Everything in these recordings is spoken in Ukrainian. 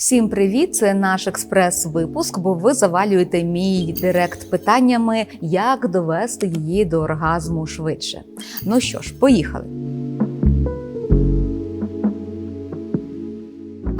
Всім привіт! Це наш експрес-випуск, бо ви завалюєте мій директ питаннями, як довести її до оргазму швидше. Ну що ж, поїхали.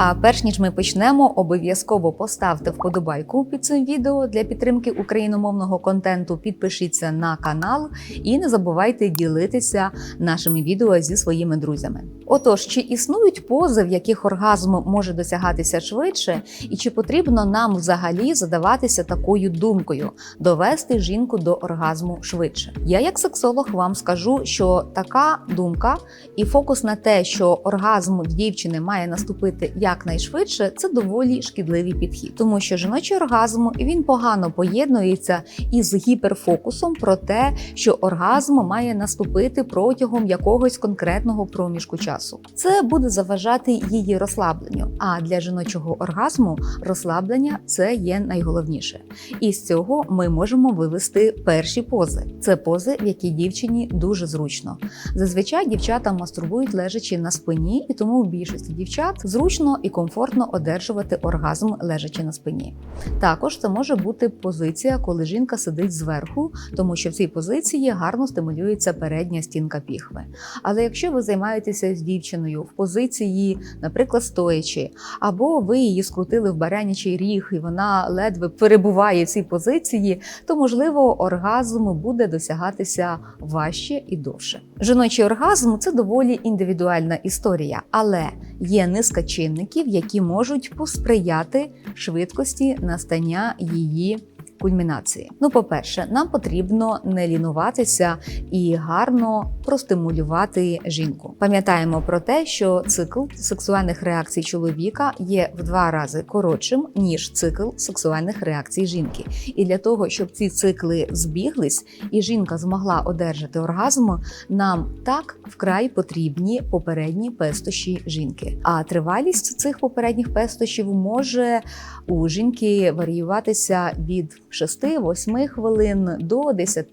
А перш ніж ми почнемо, обов'язково поставте вподобайку під цим відео для підтримки україномовного контенту. Підпишіться на канал і не забувайте ділитися нашими відео зі своїми друзями. Отож, чи існують пози, в яких оргазм може досягатися швидше, і чи потрібно нам взагалі задаватися такою думкою довести жінку до оргазму швидше? Я, як сексолог, вам скажу, що така думка і фокус на те, що оргазм дівчини має наступити якнайшвидше, це доволі шкідливий підхід, тому що жіночий оргазм він погано поєднується із гіперфокусом про те, що оргазм має наступити протягом якогось конкретного проміжку часу. Це буде заважати її розслабленню. А для жіночого оргазму розслаблення це є найголовніше. І з цього ми можемо вивести перші пози. Це пози, в які дівчині дуже зручно. Зазвичай дівчата мастурбують лежачи на спині, і тому у більшості дівчат зручно і комфортно одержувати оргазм лежачи на спині. Також це може бути позиція, коли жінка сидить зверху, тому що в цій позиції гарно стимулюється передня стінка піхви. Але якщо ви займаєтеся з дівчиною в позиції, наприклад, стоячи, або ви її скрутили в баранячий ріг, і вона ледве перебуває в цій позиції, то можливо оргазм буде досягатися важче і довше. Жіночий оргазм це доволі індивідуальна історія, але є низка чинників, які можуть посприяти швидкості настання її. Кульмінації. Ну, по-перше, нам потрібно не лінуватися і гарно простимулювати жінку. Пам'ятаємо про те, що цикл сексуальних реакцій чоловіка є в два рази коротшим ніж цикл сексуальних реакцій жінки. І для того, щоб ці цикли збіглись, і жінка змогла одержати оргазм, нам так вкрай потрібні попередні пестощі жінки. А тривалість цих попередніх пестощів може у жінки варіюватися від 6-8 хвилин до 10,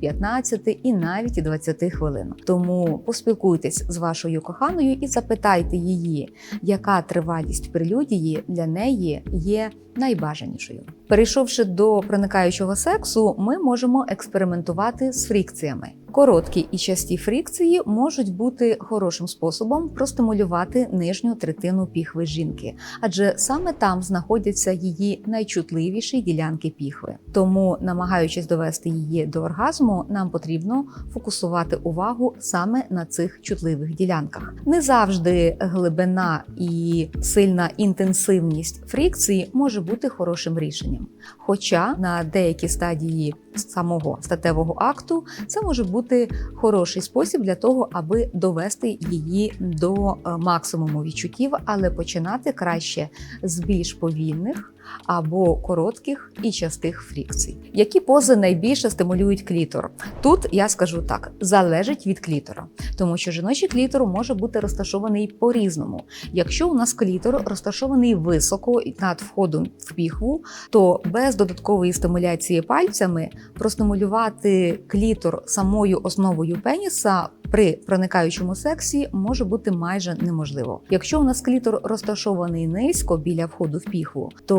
15 і навіть 20 хвилин. Тому поспілкуйтесь з вашою коханою і запитайте її, яка тривалість прелюдії для неї є найбажанішою. Перейшовши до проникаючого сексу, ми можемо експериментувати з фрікціями. Короткі і часті фрікції можуть бути хорошим способом простимулювати нижню третину піхви жінки, адже саме там знаходяться її найчутливіші ділянки піхви. Тому, намагаючись довести її до оргазму, нам потрібно фокусувати увагу саме на цих чутливих ділянках. Не завжди глибина і сильна інтенсивність фрікції може бути хорошим рішенням. Хоча на деякій стадії самого статевого акту. Це може бути хороший спосіб для того, аби довести її до е, максимуму відчуттів, але починати краще з більш повільних або коротких і частих фрікцій. Які пози найбільше стимулюють клітор? Тут я скажу так: залежить від клітора, тому що жіночий клітор може бути розташований по-різному. Якщо у нас клітор розташований високо над входом в піхву, то без додаткової стимуляції пальцями простимулювати клітор самою основою пеніса при проникаючому сексі може бути майже неможливо. Якщо у нас клітор розташований низько біля входу в піхву, то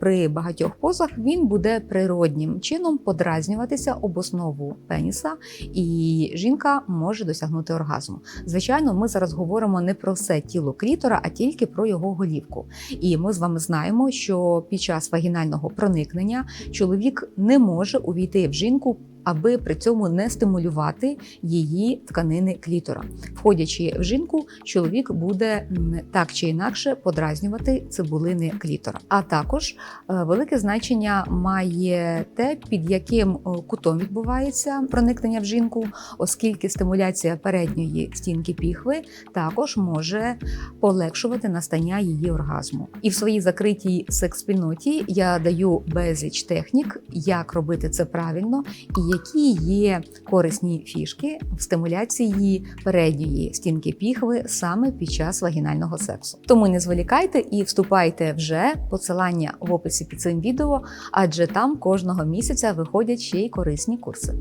при багатьох позах він буде природнім чином подразнюватися об основу пеніса, і жінка може досягнути оргазму. Звичайно, ми зараз говоримо не про все тіло клітора, а тільки про його голівку. І ми з вами знаємо, що під час вагінального проникнення чоловік не може увійти в жінку аби при цьому не стимулювати її тканини клітора. Входячи в жінку, чоловік буде так чи інакше подразнювати цибулини клітора. А також е, велике значення має те, під яким е, кутом відбувається проникнення в жінку, оскільки стимуляція передньої стінки піхви також може полегшувати настання її оргазму. І в своїй закритій секс-спільноті я даю безліч технік, як робити це правильно і які є корисні фішки в стимуляції передньої стінки піхви саме під час вагінального сексу. Тому не зволікайте і вступайте вже посилання в описі під цим відео, адже там кожного місяця виходять ще й корисні курси.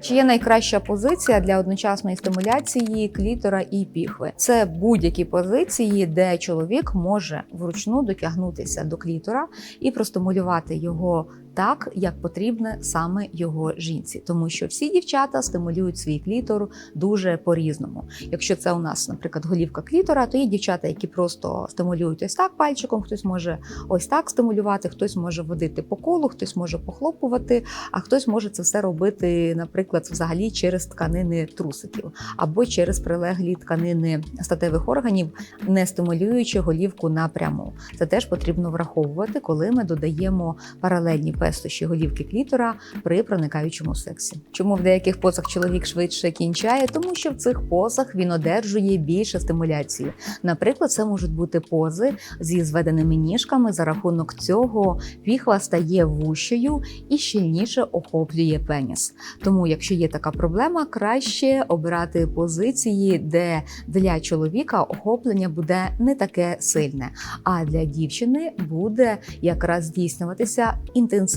Чи є найкраща позиція для одночасної стимуляції клітора і піхви? Це будь-які позиції, де чоловік може вручну дотягнутися до клітора і простимулювати його так, як потрібне саме його жінці, тому що всі дівчата стимулюють свій клітор дуже по-різному. Якщо це у нас, наприклад, голівка клітора, то є дівчата, які просто стимулюють ось так пальчиком, хтось може ось так стимулювати, хтось може водити по колу, хтось може похлопувати, а хтось може це все робити, наприклад, взагалі через тканини трусиків або через прилеглі тканини статевих органів, не стимулюючи голівку напряму. Це теж потрібно враховувати, коли ми додаємо паралельні пестощі голівки клітора при проникаючому сексі. Чому в деяких позах чоловік швидше кінчає? Тому що в цих позах він одержує більше стимуляції. Наприклад, це можуть бути пози зі зведеними ніжками. За рахунок цього піхва стає вущою і щільніше охоплює пеніс. Тому, якщо є така проблема, краще обирати позиції, де для чоловіка охоплення буде не таке сильне, а для дівчини буде якраз здійснюватися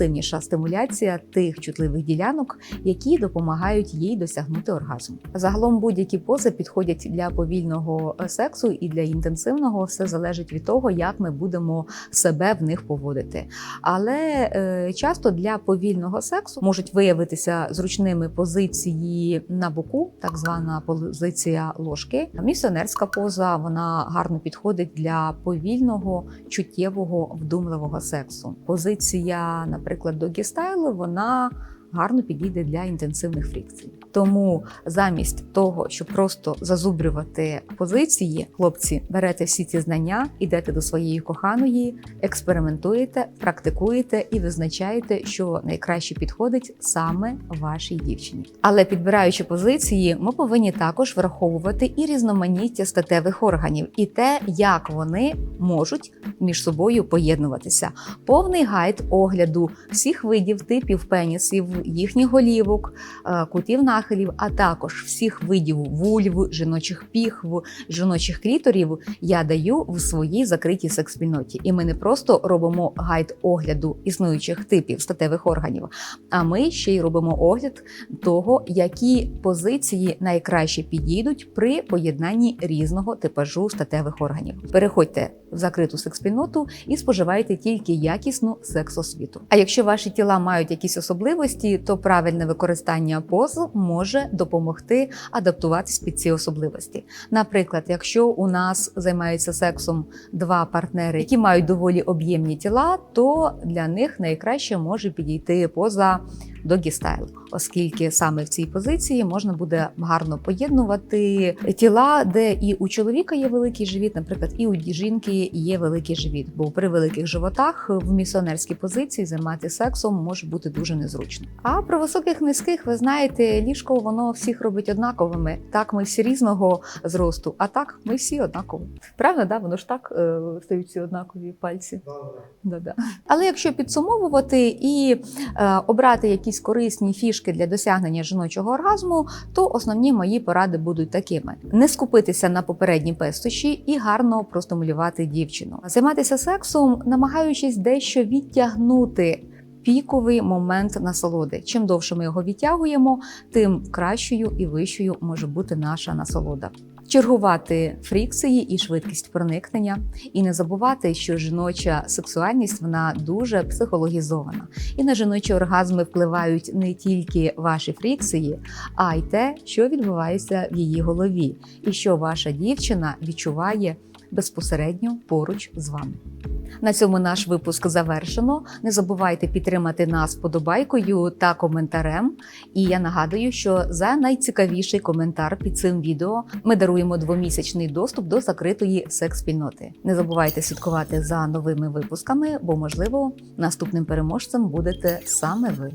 інтенсивніша стимуляція тих чутливих ділянок, які допомагають їй досягнути оргазму. Загалом будь-які пози підходять для повільного сексу і для інтенсивного. Все залежить від того, як ми будемо себе в них поводити. Але е, часто для повільного сексу можуть виявитися зручними позиції на боку, так звана позиція ложки. Місіонерська поза вона гарно підходить для повільного, чуттєвого, вдумливого сексу. Позиція, наприклад, догі стайлу, вона гарно підійде для інтенсивних фрікцій. Тому замість того, щоб просто зазубрювати позиції, хлопці берете всі ці знання, ідете до своєї коханої, експериментуєте, практикуєте і визначаєте, що найкраще підходить саме вашій дівчині. Але підбираючи позиції, ми повинні також враховувати і різноманіття статевих органів, і те, як вони можуть між собою поєднуватися. Повний гайд огляду всіх видів типів пенісів, їхніх голівок, е, кутів нахилів, а також всіх видів вульв, жіночих піхв, жіночих кліторів я даю в своїй закритій секс-спільноті. І ми не просто робимо гайд огляду існуючих типів статевих органів, а ми ще й робимо огляд того, які позиції найкраще підійдуть при поєднанні різного типажу статевих органів. Переходьте в закриту секс-спільноту і споживайте тільки якісну секс-освіту. А якщо ваші тіла мають якісь особливості, то правильне використання поз може допомогти адаптуватись під ці особливості. Наприклад, якщо у нас займаються сексом два партнери, які мають доволі об'ємні тіла, то для них найкраще може підійти поза догі стайл, оскільки саме в цій позиції можна буде гарно поєднувати тіла, де і у чоловіка є великий живіт, наприклад, і у жінки є великий живіт. Бо при великих животах в місіонерській позиції займатися сексом може бути дуже незручно. А при високих низьких, ви знаєте, ліжко воно всіх робить однаковими. Так, ми всі різного зросту, а так ми всі однакові. Правильно, да? Воно ж так е, стають всі однакові пальці. Да-да. Але якщо підсумовувати і е, обрати якісь корисні фішки для досягнення жіночого оргазму, то основні мої поради будуть такими: не скупитися на попередні пестощі і гарно простимулювати дівчину, займатися сексом, намагаючись дещо відтягнути. Піковий момент насолоди. Чим довше ми його відтягуємо, тим кращою і вищою може бути наша насолода. Чергувати фрікції і швидкість проникнення, і не забувати, що жіноча сексуальність вона дуже психологізована, і на жіночі оргазми впливають не тільки ваші фрікції, а й те, що відбувається в її голові, і що ваша дівчина відчуває безпосередньо поруч з вами. На цьому наш випуск завершено. Не забувайте підтримати нас подобайкою та коментарем. І я нагадую, що за найцікавіший коментар під цим відео ми даруємо двомісячний доступ до закритої секс-спільноти. Не забувайте слідкувати за новими випусками, бо можливо наступним переможцем будете саме ви.